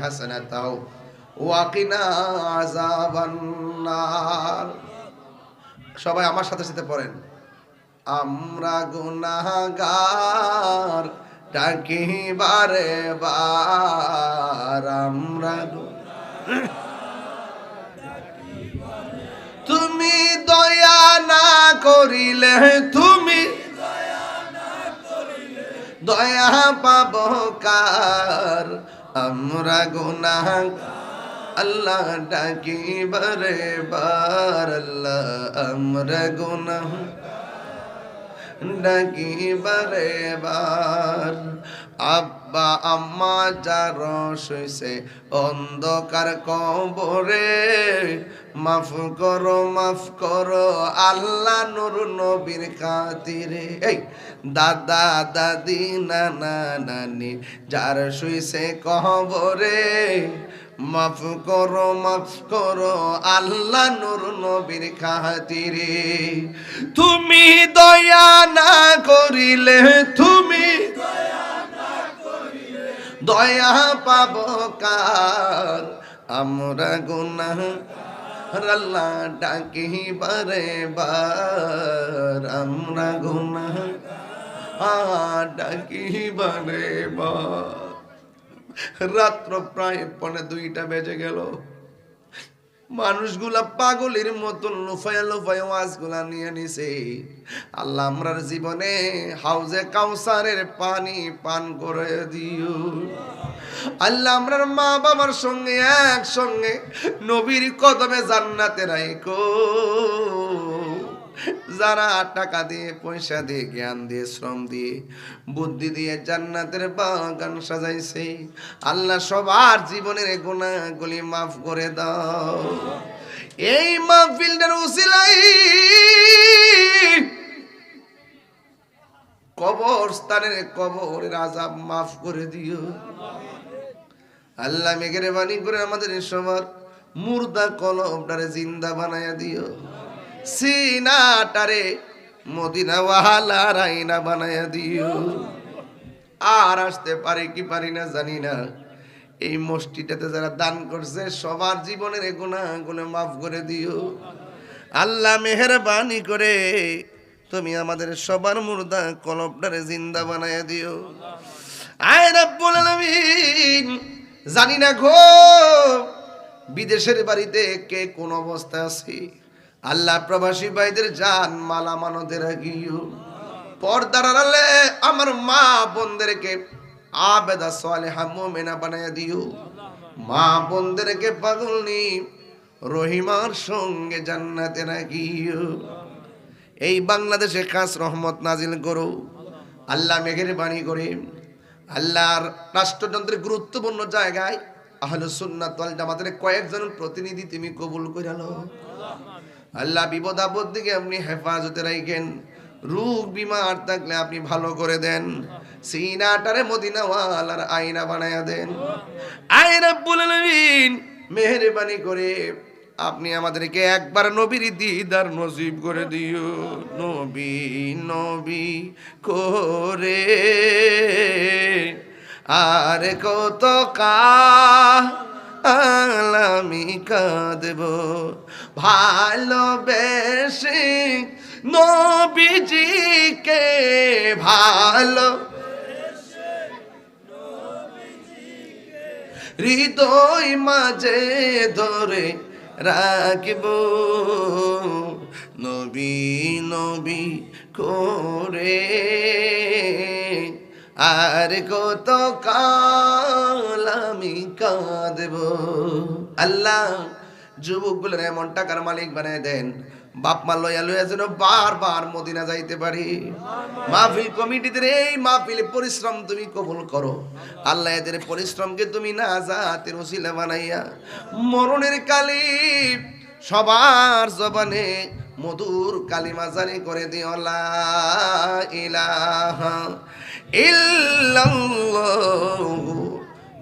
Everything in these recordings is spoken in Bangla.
হাসানাতাও ওয়াকিনা আযাবান্নার সবাই আমার সাথে সাথে পড়েন আমরা গুনাহগার ডাকি বারে। বার আমরা তুমি দয়া না করিলে, তুমি দয়া পাব কার? আমরা গুনাহ আল্লাহ ডাকি বারে বার আল্লাহ আমরা গুনাহ ডাকি বারে বার আব্বা, আম্মা যার শুইছে অন্ধকার কবরে। মাফ করো মাফ করো, আল্লাহ নুর নবীর খাতিরে। এই, দাদা, দাদি, নানা, নানি যার শুইছে কবরে। মাফ করো মাফ করো, আল্লাহ নুর নবীর খাতিরে। তুমি দয়া না করিলে, তুমি দয়া পাব কার? আমরা গুনাহ আল্লাহ ডাকি বারে। বার আমরা গুনাহ ডাকি বারে বার। রাত্র প্রায় পনে দুইটা বেজে গেল। মানুষগুলা পাগলের মতন লুফায়া লুফায়া ওয়াজগুলা নিয়ে নিছে। আল্লাহ আমরার জীবনে হাউজে কাউসারের পানি পান করে দিও। আল্লাহ আমরার মা বাবার সঙ্গে একসঙ্গে নবীর কদমে জান্নাতে রাইকো যারা টাকা দিয়ে, পয়সা দিয়ে, জ্ঞান দিয়ে, শ্রম দিয়ে, বুদ্ধি দিয়ে জান্নাতের বাগান সাজাইছে, আল্লাহ সবার জীবনের গুণাগুলি মাফ করে দাও। এই মাহফিলটার উসিলাই কবর স্থানের কবরের আজাব মাফ করে দিও। আল্লাহ মেঘের বাণী করে আমাদের সবার মুর্দা কলমটারে জিন্দা বানায়া দিও। সিনাটারে মদিনা ওয়াহালা রাইনা বানায়া দিও। আর আসতে পারে কি পারি না জানি না। এই মসজিদটাতে যারা দান করছে, সবার জীবনের গুণা গুণে মাফ করে দিও। আল্লাহ মেহরবানি করে তুমি আমাদের সবার মুর্দা কলবটারে জিন্দা বানায়া দিও। আয় রাব্বুল আলামিন। জানি না গো, বিদেশের বাড়িতে কে কোন অবস্থা আছে? আল্লাহ প্রবাসী ভাইদের জান মালা মানদের গিয়েও পর্দার আমার মা বোনদেরকে আবেদা সালেহা মোমেনা বানায় দিও। মা বোনদেরকে পাগল নি, রহিমার সঙ্গে জান্নাতে রাখিও। এই বাংলাদেশে খাস রহমত নাজিল করো। আল্লাহ মেঘের বাণী করে। আল্লাহর রাষ্ট্রযন্ত্রের গুরুত্বপূর্ণ জায়গায় আহলে সুন্নাত জামাতের কয়েকজন প্রতিনিধি তুমি কবুল করে নাও। আল্লাহ বিপদ আপদ দিকে আপনি হেফাজতে রাখেন। রোগ বিমার থাকলে আপনি ভালো করে দেন। সিনাটারে মদিনাওয়ালার আয়না বানায়া দেন। আয়না বলেন মেহরবানি করে আপনি আমাদেরকে একবার নবীর দিদার নসিব করে দিও। নবী নবী করে। আর কত কা আলামি কাঁদব। ভালোবেসে নবীজিকে ভালো হৃদয় মাঝে ধরে রাখব। নবী নবী করে আর কত কাল আমি কাঁদব। আল্লাহ যুবকগুলোর এমন টাকার মালিক বানায় দেন। বাপ মা লয়া লয়া যেন বারবার মদিনা যাইতে পারি। মাহফিল কমিটিদের এই মাহফিলে পরিশ্রম তুমি কবুল করো। আল্লাহ এদের পরিশ্রমকে তুমি না জাতের ওসিলা বানাইয়া, মরণের কালি সবার জবানে মধুর কালিমা জারি করে দিও, লা ইলাহা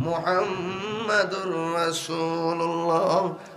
মুহাম্মাদুর রাসূলুল্লাহ।